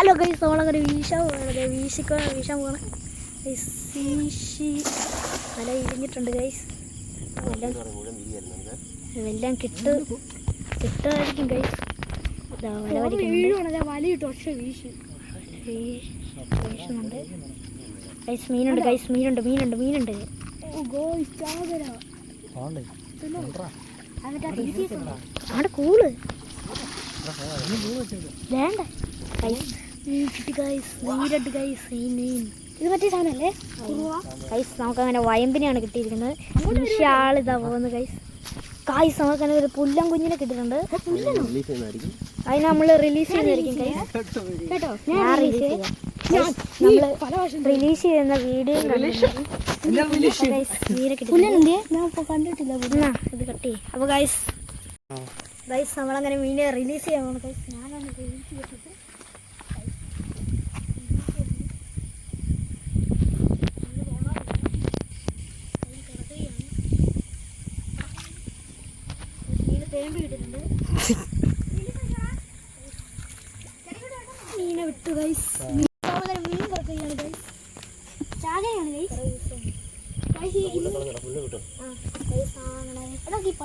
Hello guys നമ്മളങ്ങനെ വീശാൻ പോകണത് വീശിക്കോ വീശാൻ പോകണം വീശി. നല്ല ഇരിഞ്ഞിട്ടുണ്ട് ഗൈസ് എല്ലാം എല്ലാം കിട്ട് കിട്ടുമായിരിക്കും ഗൈസ് വീശുന്നുണ്ട്. ഗൈസ് മീനുണ്ട് ഗൈസ് മീനുണ്ട് മീനുണ്ട് മീനുണ്ട്. അവിടെ കൂൾ. വേണ്ട. ഗൈസ് ഇത് മറ്റേ സാധനല്ലേ കൈസ് നമുക്ക് അങ്ങനെ വയമ്പിനെയാണ് കിട്ടിയിരിക്കുന്നത്. പക്ഷേ ആളിതാ പോകുന്നത് കൈസ് കായ്സ് നമുക്ക് അങ്ങനെ ഒരു പുല്ലം കുഞ്ഞിനെ കിട്ടിയിട്ടുണ്ട്. അതിന് നമ്മൾ റിലീസ് ചെയ്യുന്നതായിരിക്കും കേട്ടോ ഞാൻ റിലീസ് ചെയ്യാം. നമ്മൾ പല റിലീസ് ചെയ്യുന്ന വീഡിയോ കണ്ടിട്ടില്ല ഇത് കട്ടി അപ്പോൾ ഗൈസ് ഗൈസ് നമ്മളങ്ങനെ മീനെ റിലീസ് ചെയ്യാൻ പോകുന്നു ഗൈസ് ഞാനാണ് റിലീസ് ചെയ്തിട്ട് മീനെ വിട്ടു ഗൈസ് മീൻ കിടക്കുകയാണ് ഗൈസ് ചാകരയാണ് ഗൈസ്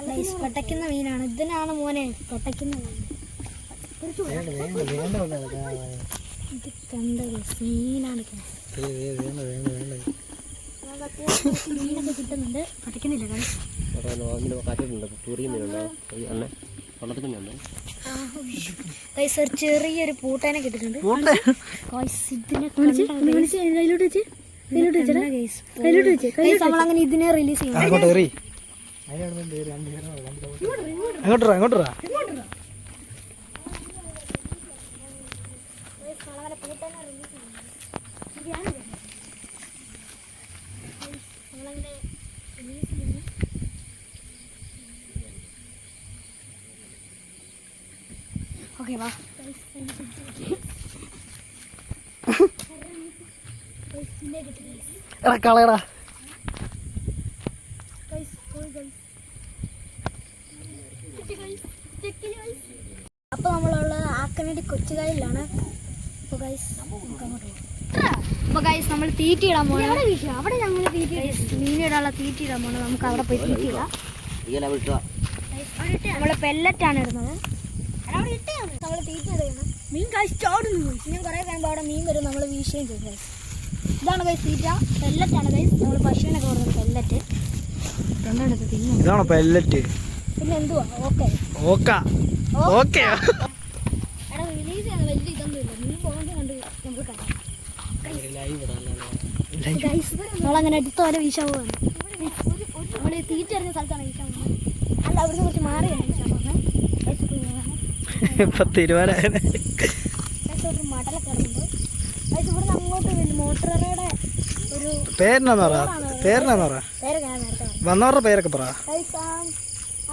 ഗൈസ് പെട്ടയ്ക്കുന്ന മീനാണ് ഇതിനാണ് മോനെ പെട്ടയ്ക്കുന്ന മീൻ ഇത് കണ്ട ഗൈസ് മീനാണ് ഗൈസ് നമുക്ക് അത്യാവശ്യം മീനൊക്കെ കിട്ടുന്നുണ്ട് പെട്ടയ്ക്കുന്നില്ല ഗൈസ് ഗൈസ് ഒരു ചെറിയൊരു പൂട്ടേനെ കിട്ടിയിട്ടുണ്ട് ഇതിനെ കയ്യിലോട്ട് വെച്ച് ഗൈസ് കയ്യിലോട്ട് വെച്ച്. ഗൈസ് നമ്മളങ്ങനെ ഇതിനെ റിലീസ് ചെയ്യും അങ്ങോട്ട് അങ്ങോട്ട് ഓക്കെ വാ എടാ കളയടാ അപ്പോൾ നമ്മളുള്ളത് ആക്കനടി കൊച്ചുകായലിലാണ് അപ്പോൾ ഗൈസ് അപ്പോൾ നമ്മൾ തീറ്റ ഇടാൻ പോകണം അവിടെ ഞങ്ങൾ തീറ്റി മീനിടാനുള്ള തീറ്റ ഇടാൻ പോകണം നമുക്ക് അവിടെ പോയി തീറ്റ ഇടാം. നമ്മൾ പെല്ലറ്റാണ് ഇടുന്നത്. മീൻ കഴിച്ചോടുന്നു ഞാൻ കുറേ കഴിയുമ്പോൾ അവിടെ മീൻ വരും നമ്മൾ വീശുകയും ചെയ്യും ഗൈസ് ഇതാണ് ഗൈസ് തീറ്റ. പെല്ലറ്റാണ് ഗൈസ് നമ്മൾ പശുവിനൊക്കെ കൊടുക്കുന്നത് പെല്ലറ്റ് രണ്ടെടുത്ത് തിന്നു ഇതാണോ പെല്ലറ്റ് പിന്നെ എന്തുവാ? ഓക്കെ. ഓക്ക. ഓക്കെ. എടാ റിലീസ് ചെയ്യാൻ വലിയ ഇതൊന്നുമില്ല മീൻ പോകുന്നത് കണ്ട് നമുക്ക് കാണാം. ഗൈസ് നമ്മളങ്ങനെ അടുത്ത വരെ വീശാൻ പോവാണ്. നമ്മൾ തീറ്റ അറിഞ്ഞ സ്ഥലത്താണ് വീശാൻ പോകുന്നത്. അല്ല അവിടുന്ന് കുറച്ച് മാറിയാണ് വീശാൻ പോകുന്നത് ഗൈസ് ഇപ്പോൾ ഇങ്ങനെ ഇപ്പൊ തീരുമാനം ഗൈസ് ഒരു മടലൊക്കെ ഇറങ്ങുമ്പോൾ ഗൈസ് ഇവിടുന്ന് അങ്ങോട്ട് വലിയ മോട്ടോറയുടെ ഒരു പേരെന്നാ പറ? പേരെന്നാ പറ? വന്നവരുടെ പേരൊക്കെ പറ.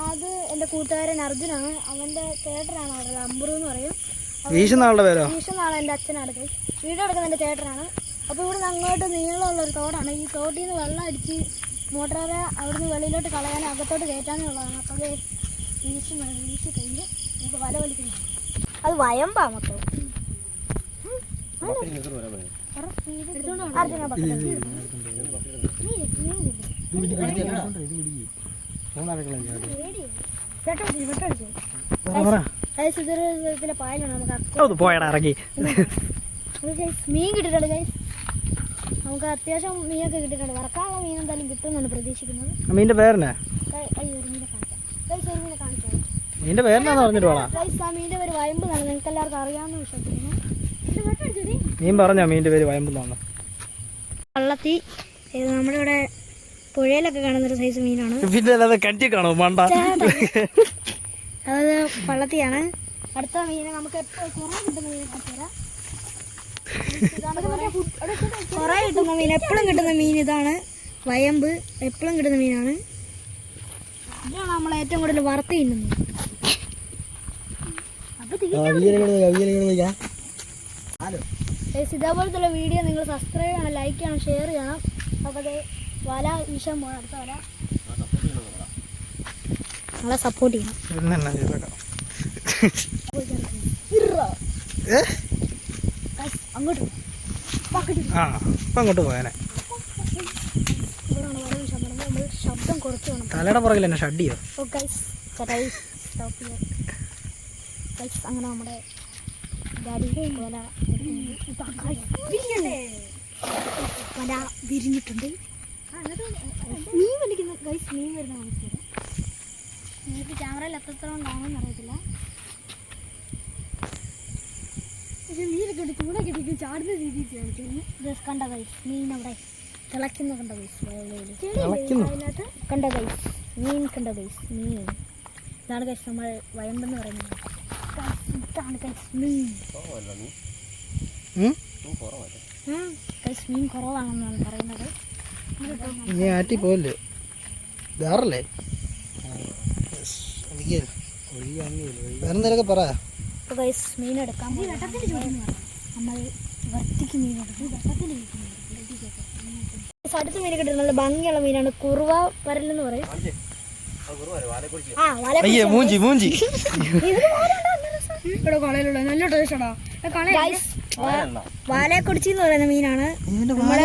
അത് എന്റെ കൂട്ടുകാരൻ അർജുനാണ് അവന്റെ ചേട്ടനാണ് അവിടെ അമ്പുറു എന്ന് പറയും ഈശനാളുടെ പേരോ? ഈശനാളെ എന്റെ അച്ഛനാണ് വീട് എടുക്കുന്ന എന്റെ ചേട്ടനാണ് അപ്പോൾ ഇവിടുന്ന് അങ്ങോട്ട് നീളമുള്ള ഒരു തോടാണ് ഈ തോട്ടിൽ നിന്ന് വെള്ളം അടിച്ച് മോട്ടറെ അവിടുന്ന് വെളിയിലോട്ട് കളയാനും അകത്തോട്ട് കയറ്റാനും ഉള്ളതാണ് അപ്പോൾ കഴിഞ്ഞ് നമുക്ക് വല വലിക്കുന്നു അത് വയമ്പാ മൊത്തം മീൻ കിട്ടിട്ടുണ്ട് ഗൈസ് നമുക്ക് അത്യാവശ്യം മീനൊക്കെ കിട്ടിയിട്ടുണ്ട്. വറക്കാനുള്ള മീൻ എന്തായാലും കിട്ടുമെന്നാണ് പ്രതീക്ഷിക്കുന്നത്. മീന്റെ പേരെന്നാ? അയ്യോ നീ മീന്റെ പേരെന്നാന്ന് പറഞ്ഞിട്ട് മീൻ പറഞ്ഞോ മീന്റെ പേര് വയമ്പെന്നാണ് വള്ളത്തി. ഇത് നമ്മുടെ ഇവിടെ പുഴയിലൊക്കെ കാണുന്നൊരു സൈസ് മീനാണ്. പിന്നെ അല്ലാതെ കണ്ടി കാണോ? മണ്ട. അത് വള്ളത്തിയാണ്. അടുത്ത മീനെ നമുക്ക് കുറേ കിട്ടുന്ന മീനെ കാണിച്ചുതരാം കുറേ കിട്ടുന്ന മീൻ എപ്പോഴും കിട്ടുന്ന മീൻ ഇതാണ്. വയമ്പ് എപ്പോഴും കിട്ടുന്ന മീനാണ്. ഇതാണ് നമ്മൾ ഏറ്റവും കൂടുതൽ വറുത്ത് തിന്നുന്നത് ഗൈസ് ഇതേപോലത്തെ വീഡിയോ നിങ്ങൾ സബ്സ്ക്രൈബ് ചെയ്യണം ലൈക്ക് ചെയ്യണം ഷെയർ ചെയ്യണം. അപ്പോൾ അത് വല വിഷം പോകണം അടുത്ത വല. നമ്മളെ സപ്പോർട്ട് ചെയ്യണം. അങ്ങോട്ട്. പക്കറ്റ് ആ അങ്ങോട്ട് പോയാനെ ഇവിടെയാണ് വല വീശാൻ പറഞ്ഞത് നമ്മൾ ശബ്ദം കുറച്ച് വേണം. തലയുടെ പുറകിൽ തന്നെ ഷഡിയോ ഓ ഗൈസ് ചേട്ടായി സ്റ്റോപ്പ് ചെയ്യാം ഗൈസ് അങ്ങനെ നമ്മുടെ ഡാഡി വല വിരിഞ്ഞിട്ടുണ്ട്. മീൻ വലിക്കുന്ന ഗൈസ് മീൻ വരുന്ന കാണിച്ചത് നിങ്ങൾക്ക് ക്യാമറയിൽ എത്രത്തോളം അറിയത്തില്ല. പക്ഷെ മീനൊക്കെ ചൂടൊക്കെ ചാടുന്ന രീതിയിൽ കാണിക്കുന്നു ജസ്റ്റ് കണ്ട ഗൈസ് മീൻ അവിടെ തിളയ്ക്കുന്ന കണ്ട ഗൈസ് തിളയ്ക്കുന്നു? അതിനകത്ത് കണ്ട ഗൈസ് മീൻ കണ്ട ഗൈസ് മീൻ. ഇതാണ് ഗൈസ് നമ്മൾ വയമ്പെന്ന് പറയുന്നത്. ഇതാണ് ഗൈസ് മീൻ? ഗൈസ് മീൻ കുറവാണെന്നാണ് പറയുന്നത്. നീ ആറ്റി പോയല്ലേ വേറല്ലേ? വേറെന്തേലൊക്കെ പറ. അപ്പോൾ ഗൈസ് മീൻ എടുക്കാൻ നമ്മൾ വൃത്തിക്ക് മീൻ എടുക്കും. അടുത്ത മീൻ കിട്ടുന്നത് നല്ല ഭംഗിയുള്ള മീനാണ് കുറുവ വരൽ എന്ന് പറയും ആ വല അയ്യേ മൂഞ്ചി മൂഞ്ചി ഇവിടെ കളയിലുള്ള നല്ല ടേസ്റ്റാടാ ഗൈസ് വാലക്കൊടിച്ചി എന്ന് പറയുന്ന മീനാണ് നമ്മുടെ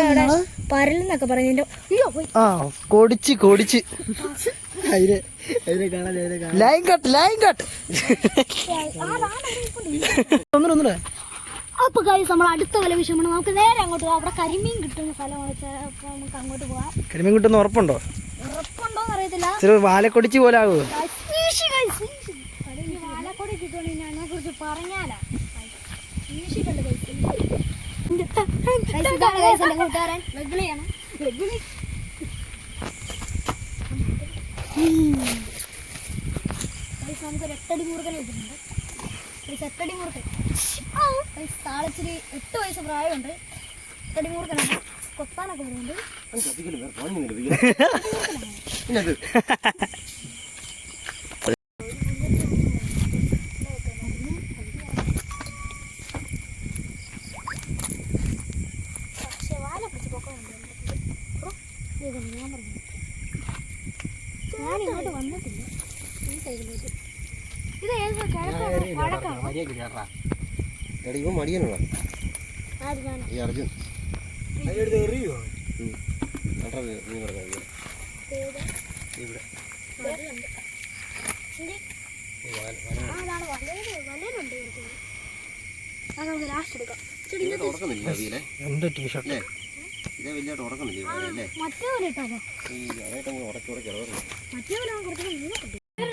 എന്നൊക്കെ പറയുന്നു കൊടിച്ച് കൊടിച്ച് ലൈൻ കട്ട് ലൈൻ കട്ട് ഒന്നുകൂടെ ഒന്നുകൂടെ അപ്പൊ ഗൈസ് നമ്മൾ അടുത്ത വല വിഷയമാണ് നമുക്ക് നേരെ അങ്ങോട്ട് പോകാം അവിടെ കരിമീൻ കിട്ടുന്ന സ്ഥലമാണ്. വെച്ചാൽ അപ്പൊ നമുക്ക് അങ്ങോട്ട് പോവാം. കരിമീൻ കിട്ടുന്ന ഉറപ്പുണ്ടോ? ഉറപ്പുണ്ടോന്ന് അറിയത്തില്ല ചില വാലക്കൊടിച്ച് പോലെ ആകുമോ വാലക്കൊടി കിട്ടുവാണെങ്കിൽ അതിനെ കുറിച്ച് പറഞ്ഞാലാ. കൂട്ടുകാരൻ. വെഗ്ലിയാണ് വെഗ്ലി Guys, നമുക്കൊരു എട്ടടി മുറുകൻ കിട്ടുന്നുണ്ട് ഒരു എട്ടടി മുറുക്കൻ താളച്ചിരി എട്ട് വയസ്സ് പ്രായമുണ്ട്. എട്ടടി മുറുക്കനാണ് കൊത്താനൊക്കെ വരുന്നുണ്ട് പക്ഷേ വാല പിടിച്ച് പൊക്കമുണ്ട് ഞാൻ പറഞ്ഞു ഞാൻ ഇങ്ങോട്ട് വന്നിട്ടില്ല ഈ സൈഡിലോട്ട് ഇത് ഏത് കിഴക്കാണോ വടക്കാണോ ഇവൻ മടിയനുള്ള ആര് ഞാൻ ഈ അർജുൻ. നീ- പറഞ്ഞ ഇവിടെ ടീഷർട്ട് അല്ലേ ഇതേ വലിയ ഈ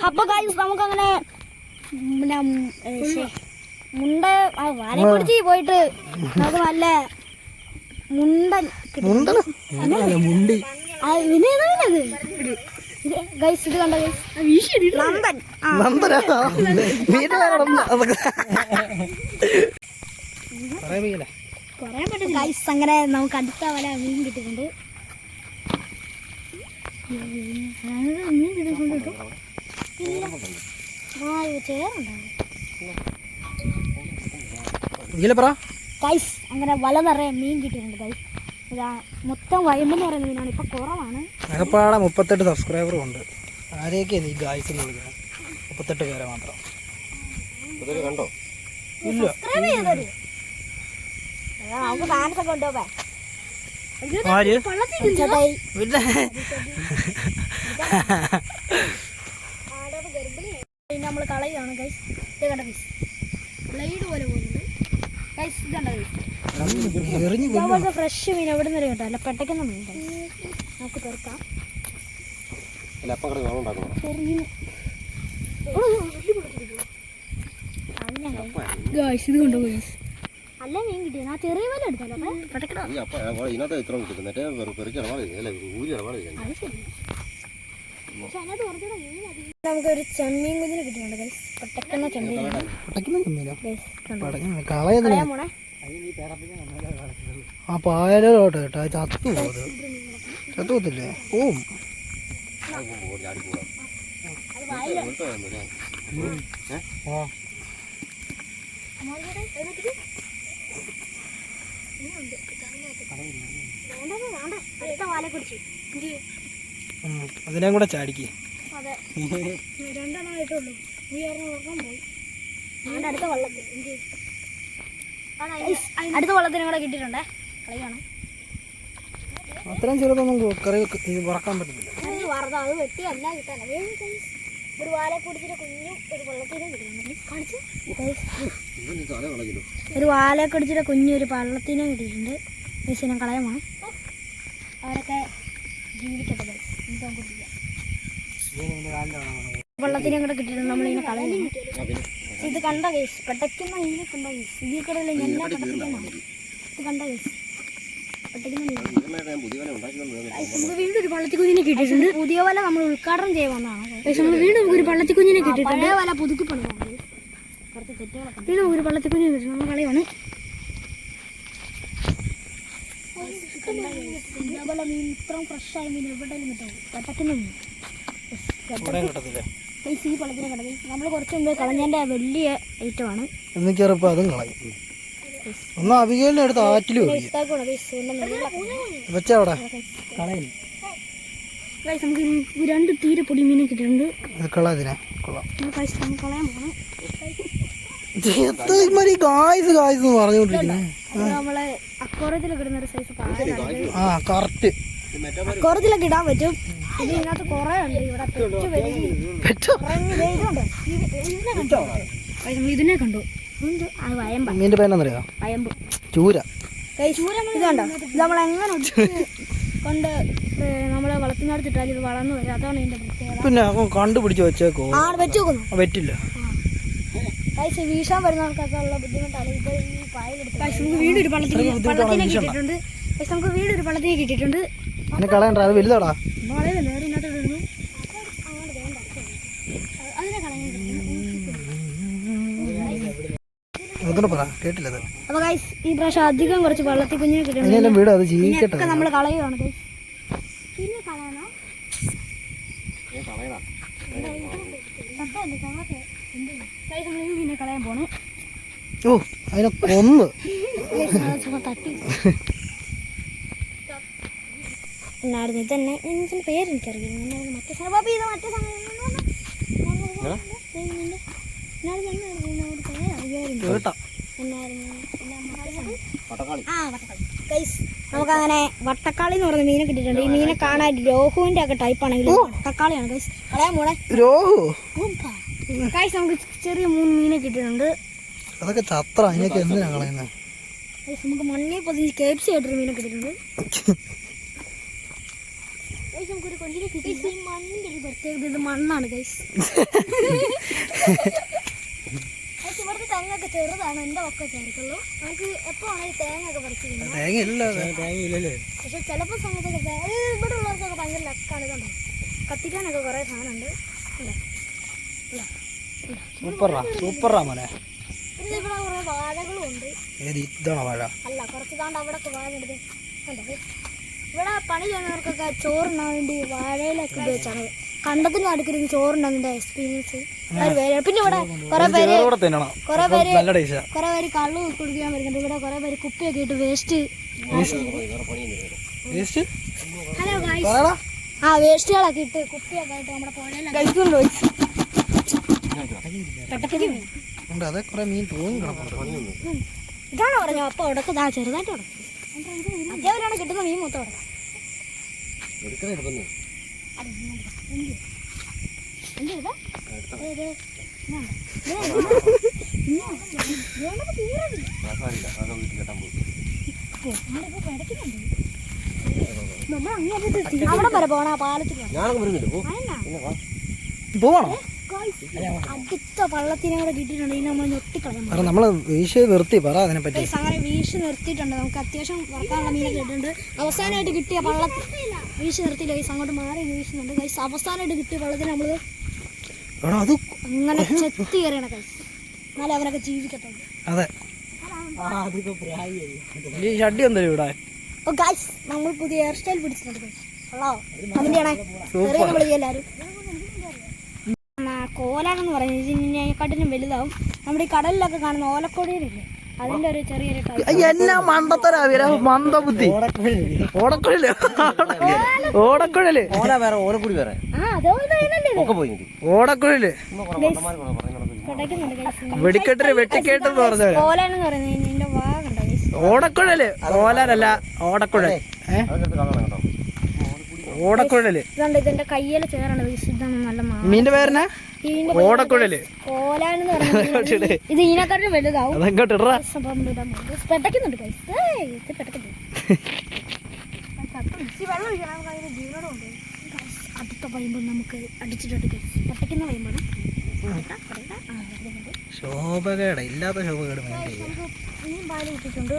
അപ്പൊ നമുക്കങ്ങനെ മുണ്ട പിടിച്ച് പോയിട്ട് നമുക്ക് നല്ല മുണ്ടൻ മുണ്ടൻ മുണ്ടി. ആ, പിന്നെ ഏതാ ഇത്? ഇത് ഗൈസ് ഇത് കണ്ട ഗൈസ് നന്ദൻ. പറയാൻ പറ്റില്ല ഗൈസ് അങ്ങനെ നമുക്ക് അടുത്ത വല മീൻ കിട്ടിയിട്ടുണ്ട്. മീൻ കിട്ടിയിട്ടുണ്ട് കേട്ടോ. ചേറുണ്ടാവും പറ. ഗൈസ് അങ്ങനെ വല നിറയെ മീൻ കിട്ടിയിട്ടുണ്ട് ഗൈസ് ഇതാ മൊത്തം വയമ്പെന്ന് പറയുന്ന മീനാണ്. ഇപ്പൊ കുറവാണ്. അകപ്പാടെ മുപ്പത്തെട്ട് സബ്സ്ക്രൈബറും ഉണ്ട്. ആരെയൊക്കെയാണ് ഈ ഗായ്സ് എന്ന് വിളിക്കുന്നത് മുപ്പത്തെട്ട് പേരെ മാത്രം. കണ്ടോ? ഇല്ല ആര്? നമ്മൾ കളയാണ് ഗൈസ് ഇത് കണ്ട ഗൈസ് ബ്ലേഡ് പോലെ പോകുന്നുണ്ട് ഗൈസ് ഫ്രഷ് മീൻ എവിടെ നിന്ന് കേട്ടോ അല്ല പെട്ടയ്ക്കുന്ന മീൻ നമുക്ക് ഇത് ഗൈസ് അല്ല മീൻ കിട്ടിയത് ആ ചെറിയ വില എടുത്തല്ലോ അപ്പൊ? പെട്ടക്കണം ഈ അപ്പം അപ്പോൾ ഇതിനകത്ത് ഇത്ര കിട്ടുന്നിട്ട് പെറുക്കി ഇടപാട് അത് ശരി. പക്ഷെ അതിനകത്ത് കുറച്ചുകൂടെ മീൻ അധികം നമുക്കൊരു ചെമ്മീൻ കുഞ്ഞിന് കിട്ടിയിട്ടുണ്ട് പെട്ടക്കുന്ന ആ പായലോട്ട് കേട്ടോ. ചത്തു പോകുന്നത് ചത്തു പോകത്തില്ലേ? പോവും. അതിനെ കൂടെ ചാടിക്ക്. അതെ. ഈ ഒരെണ്ണം പോയി. അടുത്ത വള്ളത്തിൽ അടുത്ത വള്ളത്തിനും കൂടെ കിട്ടിയിട്ടുണ്ടേ. കളിയാണ്? അത്രയും ചെറുതൊന്നും കറി പറ്റില്ല വറക്കാൻ പറ്റത്തില്ല. വറുത അത് വെട്ടിയല്ല കിട്ടാനത് ഒരു വാലെ കുടിച്ചിട്ട് കുഞ്ഞും ഒരു വെള്ളത്തിനും കിട്ടിയിട്ടുണ്ട് ഒരു വാലെ കുടിച്ചിട്ട് കുഞ്ഞു ഒരു പള്ളത്തിനെ കിട്ടിയിട്ടുണ്ട് മിസ്സിനെ കളയാൻ വേണം അവരൊക്കെ ജീവിക്കട്ടെ എന്താ നമുക്ക് ചെയ്യാം. വെള്ളത്തിനും കൂടെ കിട്ടിയിട്ടുണ്ട്. നമ്മളിങ്ങനെ കളയുന്നു. ഇത് കണ്ട കേസ് പെട്ടയ്ക്കുന്ന മീനെ കണ്ട കേസ് ഇതിൽ കൂടെ എല്ലാം ഇത് കണ്ട കേസ് വീണ്ടും ഒരു പള്ളത്തിക്കുഞ്ഞിനെ കിട്ടിയിട്ടുണ്ട്. പുതിയ വല നമ്മൾ ഉദ്ഘാടനം ചെയ്യാൻ വന്നതാണ്. ഗൈസ് നമ്മൾ വീണ്ടും ഒരു പള്ളത്തിക്കുഞ്ഞിനെ കിട്ടിയിട്ടുണ്ട്. വല പുതുക്കി പണിതാണ്. വീണ്ടും ഒരു പള്ളത്തിക്കുഞ്ഞിനെ കിട്ടിയിട്ടുണ്ട്. നമ്മൾ കളിയാണ് ഇത്രയും ഫ്രഷായ മീൻ എവിടെയും കിട്ടും. പെട്ടെന്ന് മീൻ. ഈ പള്ളത്തിനെ കിടക്കും നമ്മൾ കുറച്ച് മുമ്പ് കളഞ്ഞതിന്റെ വലിയ ഐറ്റമാണ്. എന്നിക്കറിയപ്പോൾ അതും കളയും. ഒന്ന് അവികലിനെ എടുത്ത് ആറ്റിൽ വെച്ചവിടെ കളയില്ല? നമുക്ക് രണ്ട് തീരെ പൊടി മീനെ കിട്ടിയിട്ടുണ്ട് കളയതിനെ കൊള്ളാം. കളയാൻ പോകണം ഗായ്സ് ഗായ്സ് എന്ന് പറഞ്ഞുകൊണ്ടിരിക്കുന്നത് നമ്മളെ അക്കോറത്തിലൊക്കെ ഇടുന്ന ഒരു സൈസ് ആ കറക്റ്റ് അക്കോറത്തിലൊക്കെ ഇടാൻ പറ്റും. ഇത് ഇതിനകത്ത് കുറേ ഉണ്ട്. ഇവിടെ പെറ്റ് വലിയ പെറ്റോ? കുറഞ്ഞ ഇതുണ്ട്. ഇത് ഇതിനെ കണ്ടോ. നമ്മൾ വയമ്പ. മീന്റെ പേരെന്നറിയോ? വയമ്പ്. ചൂര. ഇതുണ്ടോ? ഇത് നമ്മളെങ്ങനെ എങ്ങനെ കൊണ്ട് ഏ, നമ്മളെ വളത്തിനടുത്തിട്ടാൽ ഇത് വളർന്നു വരും. അതാണ് ഇതിന്റെ പ്രത്യേകത. പിന്നെ കണ്ടുപിടിച്ച് വെച്ചേക്കോ. ആ പറ്റില്ല പൈസ വീശാൻ വരുന്ന ഉള്ള ബുദ്ധിമുട്ടാണ്. ഇത് ഈ പായലെടുത്ത് നമുക്ക് വീണ്ടും ഒരു പള്ളത്തിന് കിട്ടിയിട്ടുണ്ട് പക്ഷെ നമുക്ക് വീടൊരു ഒരു പള്ളത്തിനെ കിട്ടിയിട്ടുണ്ട് എന്നെ കളയണ്ട അത് വലുതാടാ. പറ കേട്ടില്ല അത്. അപ്പൊ ഗൈസ് ഈ പ്രാവശ്യം അധികം കുറച്ച് വെള്ളത്തിൽ കുഞ്ഞിനെ വീട് അത് ജീവിക്കട്ടെ. നമ്മൾ പിന്നെ കളയാൻ ഓ അതിനെ കൊന്ന്. തട്ടി. എന്നായിരുന്നു തന്നെ എനിക്ക് പേര് എനിക്കറിയില്ല. മറ്റേ സംഭവം ഇത് മറ്റേ നമുക്കങ്ങനെ വട്ടക്കാളി എന്ന് പറഞ്ഞ മീനെ കിട്ടിയിട്ടുണ്ട്. ഈ മീനെ കാണാൻ രോഹുവിന്റെ ഒക്കെ ടൈപ്പ് ആണെങ്കിലും വട്ടക്കാളിയാണ് കൈസ് കളയാൻ പോണേ രോഹു? കൈസ് നമുക്ക് ചെറിയ മൂന്ന് മീനെ കിട്ടിയിട്ടുണ്ട്. അതൊക്കെ ചത്ര അതിനൊക്കെ എന്തിനാ കളയുന്നത് നമുക്ക് മണ്ണിൽ പൊതിഞ്ഞ് കേപ്സി ആയിട്ടൊരു മീനെ കിട്ടിയിട്ടുണ്ട്. നമുക്കൊരു കൊഞ്ചിനെ കിട്ടി ഈ മണ്ണിന്റെ ഒരു പ്രത്യേകത ഇത് മണ്ണാണ് ഗൈസ് ഇവിടുത്തെ തെങ്ങൊക്കെ ചെറുതാണ് എന്റെ ഒക്കെ ചെറുക്കുള്ളൂ. നമുക്ക് എപ്പോ ആണെങ്കിൽ തേങ്ങ ഒക്കെ പറിച്ചു തേങ്ങ ഇല്ല തേങ്ങ ഇല്ലല്ലേ പക്ഷെ ചിലപ്പോൾ സമയത്തൊക്കെ ഇവിടെ ഉള്ളവർക്കൊക്കെ ഭയങ്കര ലക്കാണ് ഇതുണ്ടോ? കത്തിക്കാനൊക്കെ കുറേ സാധനമുണ്ട്. ഉണ്ടോ? സൂപ്പറാ സൂപ്പറാ മോനെ. പിന്നെ ഇവിടെ കുറേ വാഴകളും ഉണ്ട് ഏത് ഇതാണോ വാഴ? അല്ല കുറച്ച് താണ്ട് അവിടെ ഒക്കെ വാഴ ഉണ്ട് കണ്ടോ? ഇവിടെ പണി ചെയ്യുന്നവർക്കൊക്കെ ചോറുണ്ണാൻ വേണ്ടി വാഴയിലൊക്കെ ഉപയോഗിച്ചാണ്. കണ്ടത്തിന് അടുക്കിരുന്ന് ചോറുണ്ടെന്നതിന്റെ എക്സ്പീരിയൻസ് പേര്. പിന്നെ ഇവിടെ കുറെ പേര് കൊറേ പേര് കൊറേ പേര് കള്ളു കുടിക്കാൻ വരുന്നുണ്ട്. ഇവിടെ കുറെ പേര് കുപ്പിയൊക്കെ ഇട്ട് വേസ്റ്റ് ഹലോ പറയടാ. ആ വേസ്റ്റുകളൊക്കെ ഇട്ട് കുപ്പിയൊക്കെ ഇട്ട് നമ്മുടെ പുഴയിലൊക്കെ ഇതാണോ പറഞ്ഞോ അപ്പൊ ഉടക്കതാ ചെറുതായിട്ട് ഉടക്കും. അത്യാവശ്യമാണ് കിട്ടുന്ന മീൻ മൊത്തം തിരി- അവിടെ വരെ പോണ പാലത്തിൽ പോവാണോ? അടുത്ത പള്ളത്തിനെ കൂടെ കിട്ടിയിട്ടുണ്ട്. ഇതിനെ നമ്മൾ ഞൊട്ടിക്കളയാൻ പറ നമ്മൾ വീശ് നിർത്തി പറ അതിനെ പറ്റി അങ്ങനെ വീശ് നിർത്തിയിട്ടുണ്ട്. നമുക്ക് അത്യാവശ്യം വറക്കാനുള്ള മീൻ കിട്ടിയിട്ടുണ്ട്. അവസാനമായിട്ട് കിട്ടിയ പള്ള വീശ് നിർത്തിയില്ല. ഗൈസ് അങ്ങോട്ട് മാറി വീശുന്നുണ്ട്. ഗൈസ് അവസാനമായിട്ട് കിട്ടിയ പള്ളത്തിന് നമ്മൾ എടാ അത് അങ്ങനെ ചെത്തി കയറിയാണ് ഗൈസ് എന്നാലേ അവനൊക്കെ ജീവിക്കത്തുള്ളൂ. അതെ. ഈ ഷഡ്ഡി എന്തായാലും ഇവിടെ? ഓ ഗൈസ് നമ്മൾ പുതിയ ഹെയർ സ്റ്റൈൽ പിടിച്ചിട്ടുണ്ട് ഗൈസ് ഹലോ അതിന്റെയാണേ നമ്മൾ എല്ലാവരും കോലാനെന്ന് പറയുന്നത്. ഇതിനെക്കാട്ടിലും വലുതാവും. നമ്മുടെ ഈ കടലിലൊക്കെ കാണുന്ന ഓലക്കൊടിയിലില്ലേ? അതിന്റെ ഒരു ചെറിയൊരു എന്നാ മണ്ടത്തരാ മന്ദബുദ്ധി. ഓടക്കുഴൽ. ഓടക്കുഴൽ. ഓല വേറെ ഓലക്കൂടി വേറെ. ഓടക്കുഴൽ. പറഞ്ഞു വെടിക്കെട്ടിന് വെട്ടിക്കേട്ടെന്ന് പറഞ്ഞ പറയുന്നത് ഓടക്കുഴൽ. ഓലാരല്ല ഓടക്കുഴൽ. ഓടക്കുഴൽ. ഇതുണ്ട് ഇതിന്റെ കയ്യിലെ നല്ല മീന്റെ പേരനാ ഓടക്കുഴൽ. ഇത് ഇതിനെക്കാട്ടും വലുതാവും. അടുത്ത നമുക്ക് അടിച്ചിട്ടുണ്ട്. ശോഭകേട. ഇല്ലാത്ത ശോഭകേട് പാൽ കിട്ടിയിട്ടുണ്ട്.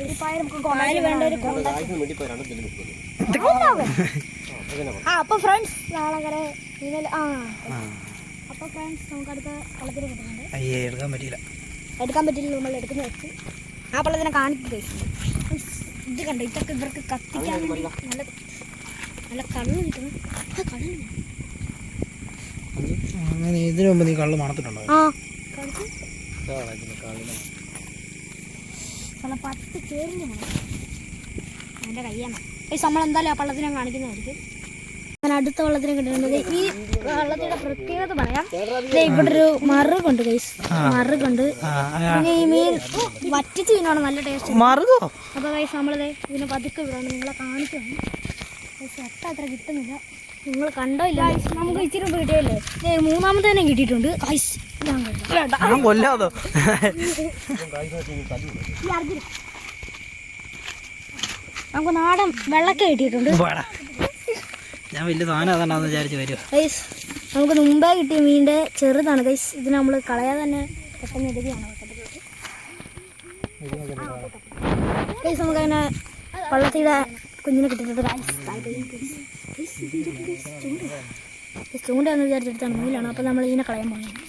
ഒരു പാൽ നമുക്ക് വേണ്ട ഒരു ആ അപ്പൊ ഫ്രണ്ട്സ് നാളെ വരെ ആ. അപ്പൊ ഫ്രണ്ട്സ് നമുക്ക് അടുത്ത കളത്തിൽ കിട്ടുന്നുണ്ട് അയ്യേ എടുക്കാൻ പറ്റിയില്ല. എടുക്കാൻ പറ്റില്ല നമ്മൾ എടുക്കുന്ന വെച്ച് ആ പള്ളത്തിനെ കാണിക്കും guys. ഇത് കണ്ടോ? ഇതൊക്കെ ഇവർക്ക് കത്തിക്കാൻ വേണ്ടി നല്ല നല്ല കണ്ണ് കിട്ടുന്നു. ആ കണ്ണ് അങ്ങനെ ഇതിനു മുമ്പ് നീ കള്ള് മണത്തിട്ടുണ്ടോ? ആ. നല്ല പത്ത് മണം അതിന്റെ കയ്യാണ് ഈ നമ്മൾ എന്തായാലും ആ പള്ളത്തിനെ കാണിക്കുന്നതായിരിക്കും. ഞാൻ അടുത്ത വള്ളത്തിനെ കിട്ടുന്നത് ഈ വള്ളത്തിന്റെ പ്രത്യേകത പറയാം. ഇവിടെ ഒരു മറുകുണ്ട് ഗൈസ് മറുകുണ്ട് പിന്നെ ഈ മീൻ വറ്റിച്ച് മീനാണ് നല്ല ടേസ്റ്റ് അപ്പൊ ഗൈസ് നമ്മളിത് ഇതിനെ പതുക്കെ വിടാണ്. നിങ്ങളെ കാണിക്കുകയാണ് ചട്ട അത്ര കിട്ടുന്നില്ല. നിങ്ങൾ കണ്ടോ ഇല്ല? നമുക്ക് ഇച്ചിരി മുമ്പ് കിട്ടിയല്ലേ മൂന്നാമത്തെ തന്നെ കിട്ടിയിട്ടുണ്ട്. ഗൈസ് ഞാൻ കൊല്ലാതോ. നമുക്ക് നാടൻ വെള്ളക്ക കിട്ടിയിട്ടുണ്ട്. ഞാൻ വലിയ സാധനം അതാണെന്ന് വിചാരിച്ച് വരും. ഗൈസ് നമുക്ക് മുമ്പേ കിട്ടിയ മീനിന്റെ ചെറുതാണ്. ഗൈസ് ഇത് നമ്മൾ കളയാതെ തന്നെ പെട്ടെന്ന് ഇടുകയാണ് ഗൈസ് നമുക്ക് അങ്ങനെ വള്ളത്തിയുടെ കുഞ്ഞിനെ കിട്ടിയിട്ടുണ്ട്. ഗൈസ് ചൂണ്ടയാന്ന് വിചാരിച്ചെടുത്താണ് അപ്പോൾ നമ്മൾ ഇതിനെ കളയാൻ പോകുന്നത്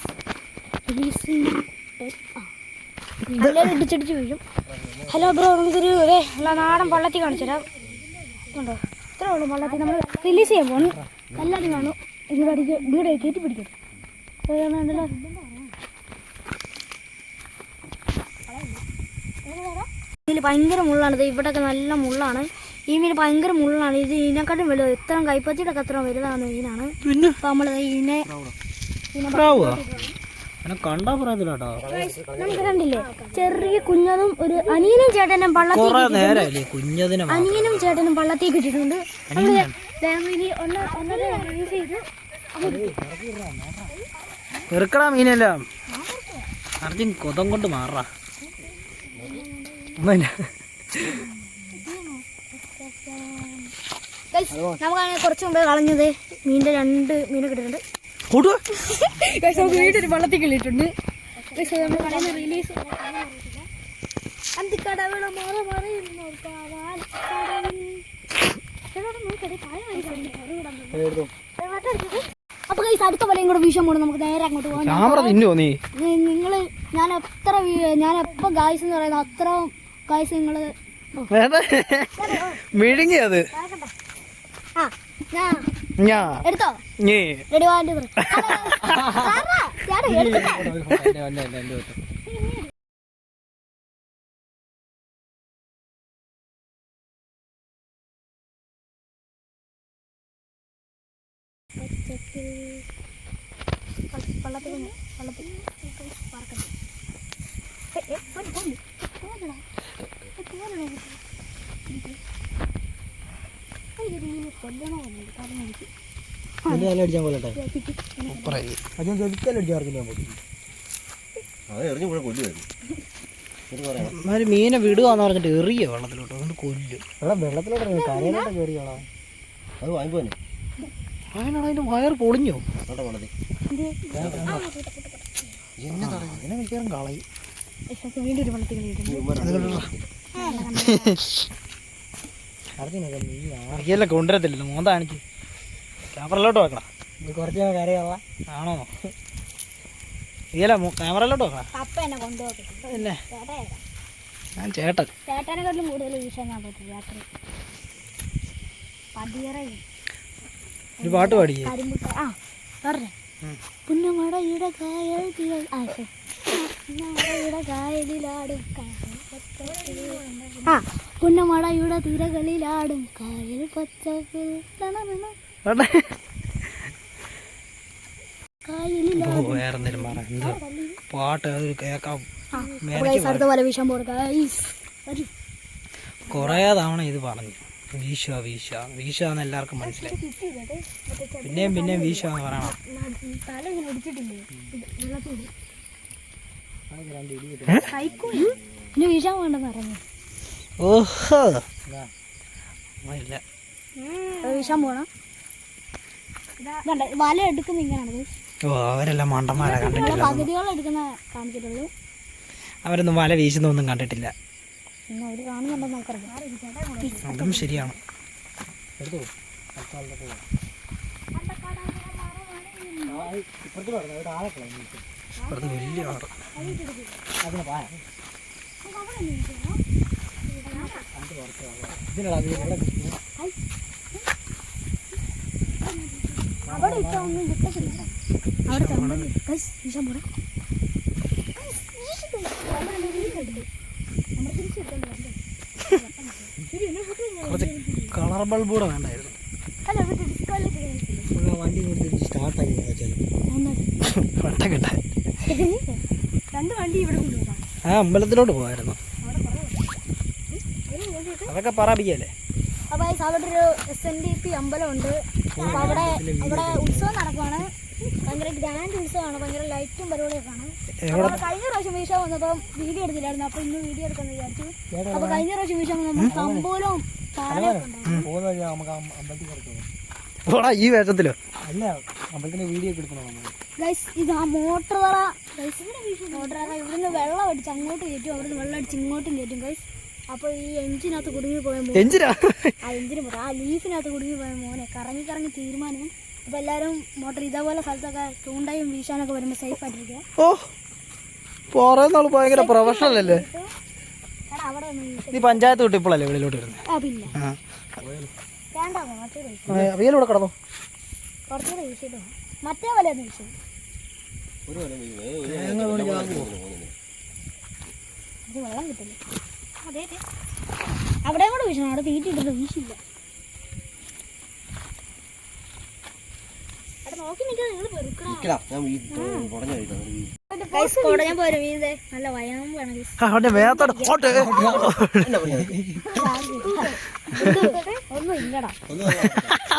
ഇടിച്ചിടിച്ച് വീഴും. ഹലോ ബ്രോ നമുക്കൊരു നാടൻ വള്ളത്തിൽ കാണിച്ചു തരാം ഉണ്ടോ ഇത്രേ ഉള്ളൂ. വള്ളത്തിൽ നമ്മൾ റിലീസ് ചെയ്യാൻ പോകണം എല്ലാവരും കാണും. ഇവിടെ അടിക്ക് ഇവിടെ കയറ്റി പിടിക്കും. വേണ്ടല്ലോ ഇതിൽ ഭയങ്കര മുള്ളാണ്. ഇത് ഇവിടെയൊക്കെ നല്ല മുള്ളാണ്. ഈ മീൻ ഭയങ്കര മുള്ളാണ്. ഇത് ഇതിനെക്കാട്ടും വലുത്. ഇത്രയും കൈപ്പത്തിയുടെ ഒക്കെ അത്ര വലുതാണ് മീനാണ്. പിന്നെ? നമ്മൾ ഇതിനെ എന്നെ കണ്ടാ നമുക്ക് കണ്ടില്ലേ? ചെറിയ കുഞ്ഞതും ഒരു അനിയനും ചേട്ടനും പള്ളത്തിൽ കുഞ്ഞതിനെ അനിയനും ചേട്ടനും പള്ളത്തിൽ കിട്ടിയിട്ടുണ്ട്. നമ്മൾ ദേ ഇനി ഒന്ന് ഒന്നര റിലീസ് ചെയ്ത് വെറുക്കടാ മീനെല്ലാം. അർജുൻ കൊതം കൊണ്ട് മാറാ നമുക്കാണെങ്കിൽ കുറച്ച് മുമ്പേ കളഞ്ഞത് മീനിന്റെ രണ്ട് മീനെ കിട്ടിയിട്ടുണ്ട് ഒരു വള്ളത്തിൽ കടയിൽ റിലീസ് അന്തിക്കടവിള മാറ അടിച്ചത്. അപ്പൊ കൈസ് അടുത്ത വലയും കൂടെ വീശാൻ പോകണം നമുക്ക് നേരെ അങ്ങോട്ട് പോകാം. നിങ്ങൾ ഞാൻ എത്ര ഞാൻ എപ്പം ഗായ്സ് എന്ന് പറയുന്നത് അത്ര ഗായ്സ് നിങ്ങൾ മിഴുങ്ങിയത് ആ ഞാൻ ഞാ എടുത്തോ? വള്ളത്തിൽ വള്ളത്തിൽ പറക്കണം ഏ, ഏ, കൊല്ലട്ടെ? മീനെ വിടുകയെന്ന് പറഞ്ഞിട്ട് എറിയ വെള്ളത്തിലോട്ട്. അതുകൊണ്ട് കൊല്ലും. വെള്ളം വെള്ളത്തിലോട്ട് കരയിലോട്ട് കയറിയോളാ അത് വാങ്ങിപ്പോനെ അതിനാണ് അതിന്റെ വയർ പൊളിഞ്ഞോ? അതിനെ മിക്കവാറും കളയും. വീണ്ടും കൊണ്ടുവരത്തില്ല. മോന്ത കാണിച്ച് ക്യാമറയിലോട്ട് വെക്കണം കുറച്ച് കരയുള്ള ആണോ? ഇയല്ല ക്യാമറയിലോട്ട് വെക്കണം പപ്പ എന്നെ കൊണ്ടുപോകത്തില്ല. പിന്നെ? ഞാൻ ചേട്ടൻ. ചേട്ടനെക്കാട്ടിലും കൂടുതൽ വീശാൻ ഞാൻ പറ്റും രാത്രി. പതിയറയും ഒരു പാട്ട് പാടിയേ. കരിമ്പുട്ട. ആ പറഞ്ഞേ. പുന്നമടയുടെ കായൽ തിര ആ ശരി. പുന്നമടയുടെ കായലിലാടും കായൽ. ആ പുന്നമടയുടെ തിരകളിലാടും. കായൽ പച്ചപ്പിൽ കൊറേ പാട്ട് തവണ ഇത് പറഞ്ഞു. വീശ വീശ. വീശ എന്ന് എല്ലാവർക്കും മനസ്സിലായി. പിന്നെയും പിന്നെയും വീശ എന്ന് പറയണം. ന- വീശാൻ വേണ്ടെന്ന് പറഞ്ഞു. ഓഹോ. വീശാൻ പോണം? വല എടുക്കുന്ന ഇങ്ങനെയാണ് ഓ അവരെല്ലാം മണ്ടന്മാരെ കണ്ടിട്ടില്ല. പകുതിയോളം എടുക്കുന്ന കാണിച്ചിട്ടുള്ളൂ. അവരൊന്നും വല വീശുന്നൊന്നും കണ്ടിട്ടില്ല. അതും ശരിയാണ്. ഇപ്പുറത്ത് വലിയ ആറ് അവിടെ ഇട്ടോ ഒന്നും കിട്ടത്തില്ല അവിടെ തന്നെ ഗൈസ് വീശാൻ പോണം കുറച്ച് കളർ വേണ്ടായിരുന്നു അല്ല ഇവിടെ ഡിസ്ക്വാളിഫിക്കേഷൻ വണ്ടി സ്റ്റാർട്ടായി വട്ടക്കെട്ട രണ്ട് വണ്ടി ഇവിടെ കൊണ്ടുപോകാം ആ അമ്പലത്തിലോട്ട് പോകായിരുന്നു അതൊക്കെ പറപ്പിക്കല്ലേ അപ്പോൾ അവിടെ ഒരു എസ് എൻ ഡി പി അമ്പലമുണ്ട്. അപ്പോൾ അവിടെ അവിടെ ഉത്സവം നടക്കുവാണ്. ഭയങ്കര ഗ്രാൻഡ് ഉത്സവമാണ്. ഭയങ്കര ലൈറ്റും പരിപാടിയൊക്കെ ആണ്. അപ്പോൾ കഴിഞ്ഞ പ്രാവശ്യം വീശ വന്നപ്പോൾ വീഡിയോ എടുത്തില്ലായിരുന്നു. അപ്പോൾ ഇന്ന് വീഡിയോ എടുക്കാന്ന് വിചാരിച്ചു. അപ്പോൾ കഴിഞ്ഞ പ്രാവശ്യം വീശ വന്നപ്പോൾ പാലയൊക്കെ ഉണ്ടായിരുന്നു നമുക്ക് അമ്പലത്തിൽ പോടാ ഈ വേഷത്തിലോ. അല്ല അമ്പലത്തിന്റെ വീഡിയോ ഒക്കെ എടുക്കണോ ഇത് ആ മോട്ടർ തറ മോട്ടർ തറ ഇവിടുന്ന് വെള്ളം അടിച്ച് അങ്ങോട്ട് കയറ്റും അവിടുന്ന് വെള്ളം അടിച്ച് ഇങ്ങോട്ടും കയറ്റും ഗൈസ് അപ്പോൾ ഈ എഞ്ചിനകത്ത് കുടുങ്ങി പോയ മോൻ എഞ്ചിനാ? ആ എഞ്ചിന് പോട്ടെ ആ ലീഫിനകത്ത് കുടുങ്ങി പോയ മോനെ കറങ്ങി കറങ്ങി തീരുമാനം അപ്പോൾ എല്ലാവരും മോട്ടർ ഇതേപോലെ സ്ഥലത്തൊക്കെ ചൂണ്ടയും വീശാനൊക്കെ വരുമ്പോൾ സേഫ് ആയിട്ടിരിക്കുക. ഓ പറയുന്ന ആൾ ഭയങ്കര പ്രൊഫഷണൽ അല്ലേ. നീ പഞ്ചായത്ത് വിട്ട് ഇപ്പോഴല്ലേ വെളിയിലോട്ട് വരുന്നത് ആ പിന്നെ. അവിയലൂടെ കിടന്നു? കുറച്ചുകൂടെ വീശിട്ടോ മറ്റേ പോലെ ഒന്ന് വീശു വലം വലം അത് വെള്ളം കിട്ടില്ല. അതെ അതെ. അവിടെ കൂടെ വീശണം അവിടെ തീറ്റിട്ടിട്ട് വീശില്ല. നല്ല വയനാട് വേണം ഒന്നും ഇല്ലടാ.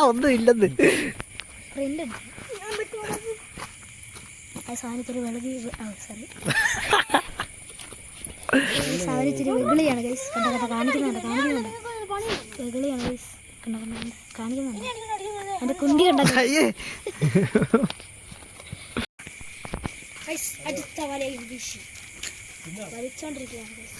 ഒന്ന് ഇല്ലെന്ന്. പ്രിന്റ് സാധനത്തിരി വെളുകി സോറി സാധനത്തിരി വെകിളിയാണ് ഗൈസ് കണ്ട കണ്ട കാണിക്കുന്നുണ്ട് കാണിക്കുന്നുണ്ട്. വെകിളിയാണ് ഗൈസ് കണ്ട കണ്ട കാണിക്കുന്നുണ്ട്. എന്റെ കുണ്ടി? കണ്ട അടുത്ത വലയിൽ വീശി. വലിച്ചോണ്ടിരിക്കുകയാണ് ഗൈസ്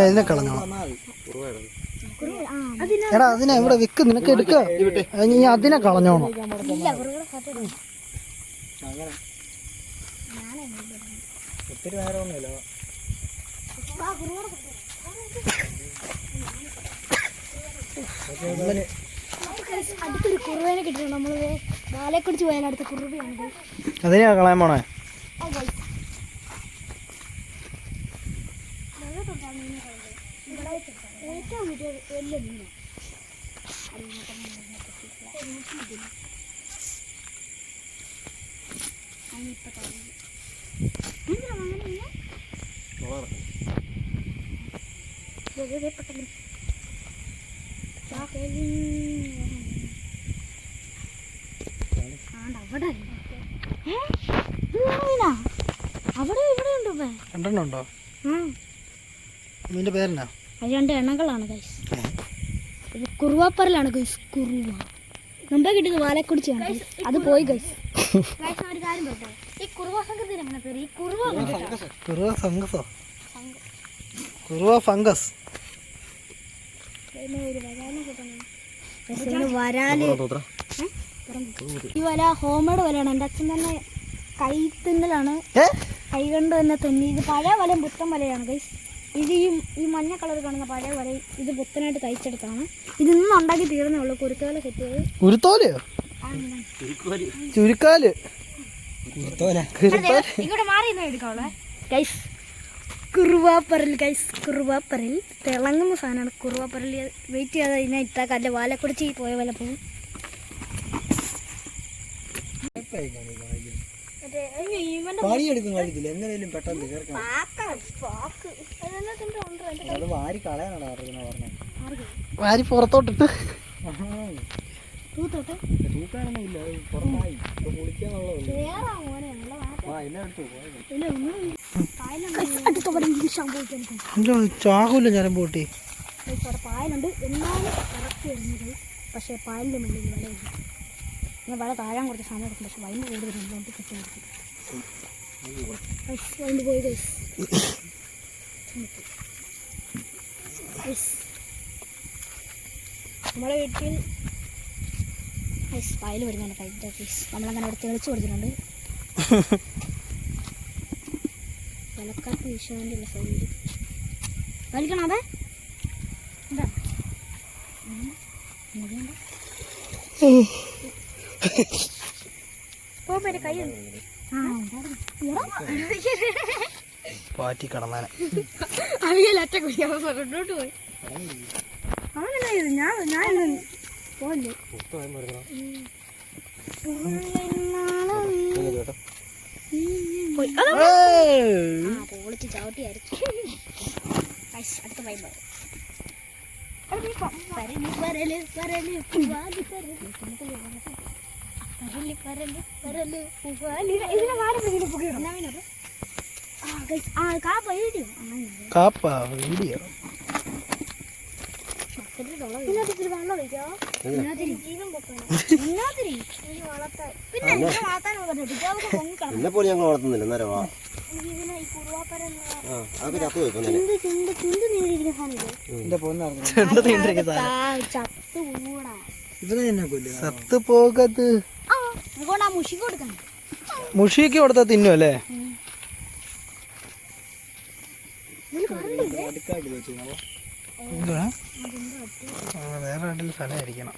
ഇതിനെ കളഞ്ഞോ ആ അതിന് എടാ അതിനെ ഇവിടെ വിക്ക് നിനക്ക് എടുക്ക. നീ അതിനെ കളഞ്ഞോണോ ഒത്തിരി നേരമൊന്നുമില്ല. അടുത്തൊരു കുറുവേനെ കിട്ടിയിട്ടുണ്ട്. നമ്മൾ വാലെ കുടിച്ച് പോയാൽ അടുത്ത കുറുവയാണ്. അതിനെയാ കളയാൻ പോണേ. ഏറ്റവും വലിയ വലിയ മീനാണ് അതിനിപ്പോ കളയുന്നത്. എന്തിനാണ് അങ്ങനെ മീനെ? ദേ, ദേ, ദേ, പെട്ടെന്ന്. ചാക്കേലി. ആണ്ട് അവിടെ ഏ? ഇത് വേറെ മീനാ? അവിടെ ഇവിടെ ഉണ്ട് ഇപ്പൊ രണ്ടെണ്ണം ഉണ്ടോ ഉം. നിന്റെ പേരെന്നാ അത് രണ്ട് എണ്ണകളാണ് ഗൈസ് കുറുവാപ്പറലാണ് ഗൈസ് കുറുവ. മുമ്പേ കിട്ടിയത് വാലക്കുടിച്ചാണ് അത് പോയി ഗൈസ് ഒരു കാര്യം ഈ കുറുവ സംഘത്തിന് എങ്ങനെ പേര്? ഈ കുറുവ കണ്ടിട്ടാ? കുറുവ ഫംഗസോ കുറുവ ഫംഗസ്. ഇതിന് ഒരു വരാലും ഈ വല ഹോംമേഡ് വലയാണ്. എന്റെ അച്ഛൻ തന്നെ കൈ തിന്നലാണ്. കൈ കൊണ്ട് തന്നെ തുന്നി. ഇത് പഴയ വലയും പുത്തൻ വലയാണ് ഗൈസ് ഇത് ഈ ഈ മഞ്ഞ കളർ കാണുന്ന പഴയ വരെ ഇത് പുത്തനായിട്ട് തയ്ച്ചെടുത്താണ്. ഇത് ഉണ്ടാക്കി തീർന്നേ ഉള്ളൂ. കുരുത്തോല സെറ്റ് ചുരുക്കാൽ. ഇങ്ങോട്ട് മാറി ഗൈസ് കുറുവാപ്പറൽ ഗൈസ് കുറുവാപ്പറൽ. തിളങ്ങുന്ന സാധനമാണ് കുറുവാപ്പറൽ. വെയിറ്റ് ചെയ്യാതെ ഇതിനെ ഇട്ടാക്കാം എന്റെ വാലക്കുടിച്ച് പോയ പോലെ പോകും. പണിയെടുക്കും കഴിക്കില്ല എങ്ങനെയും പെട്ടെന്ന് തീർക്കണം. അത് വാരി കളയാനാണ് പറഞ്ഞത് ആർക്ക് വാരി പുറത്തോട്ടിട്ട്. തൂത്തോട്ട്? തൂക്കാനൊന്നും ഇല്ല പുറത്തായി. കുളിക്കാന്നുള്ളതല്ലേ ചാകൂല ഞാനും പോട്ടി. പായലുണ്ട്. എന്നാലും കറക്റ്റ് വരുന്നത് പക്ഷേ പായലിന്റെ മുന്നിൽ വിലയില്ല വളരെ താഴാൻ കുറച്ച് സമയം എടുക്കും പക്ഷെ വൈകിട്ട് കൂടുതലുണ്ട് നമുക്ക് കിട്ടുമായിരിക്കും വൈകിട്ട് പോയി നമ്മുടെ വീട്ടിൽ പായൽ വരുന്നുണ്ട് കഴിഞ്ഞ ഓഫീസ് നമ്മളങ്ങനെ അവിടെ തെളിച്ച് കൊടുത്തിട്ടുണ്ട്. വീശാനുള്ള സൗകര്യം വലിക്കണം അതെ? എന്താ? പാറ്റി കടന്നാനെ. അവിയലറ്റ കുടിക്കാൻ പറഞ്ഞോട്ട് പോയി. ഞാൻ ഞാൻ പോലെ പൊളിച്ച് ചവിട്ടി അരച്ചു ഐസ്, അടുത്ത പൈമ്പ് പരൽ പരൽ പരൽ പരൽ കാപ്പ വീഡിയോ. എന്നെ പോലെ ഞങ്ങൾ വളർത്തുന്നില്ല. അന്നേരം അതൊക്കെ ചത്തു കൂടാ സത്ത് പോകത്ത്. മുഷിക്ക് കൊടുത്താ തിന്നു അല്ലേ? വേറെ ആട്ടിൽ സ്ഥലമായിരിക്കണം.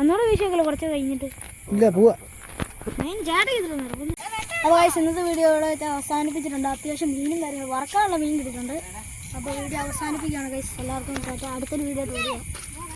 ഒന്നുകൂടെ വിഷയങ്ങൾ കുറച്ച് കഴിഞ്ഞിട്ട്. ഇല്ല പോവാ. അപ്പോൾ ഗൈസ് ഇന്നത്തെ വീഡിയോ ഇവിടെ അവസാനിപ്പിച്ചിട്ടുണ്ട്. അത്യാവശ്യം മീനും കാര്യങ്ങളും വറക്കാനുള്ള മീൻ കിട്ടിയിട്ടുണ്ട്. അപ്പോൾ വീഡിയോ അവസാനിപ്പിക്കുകയാണ് ഗൈസ് എല്ലാവർക്കും. അടുത്തൊരു വീഡിയോ വരിക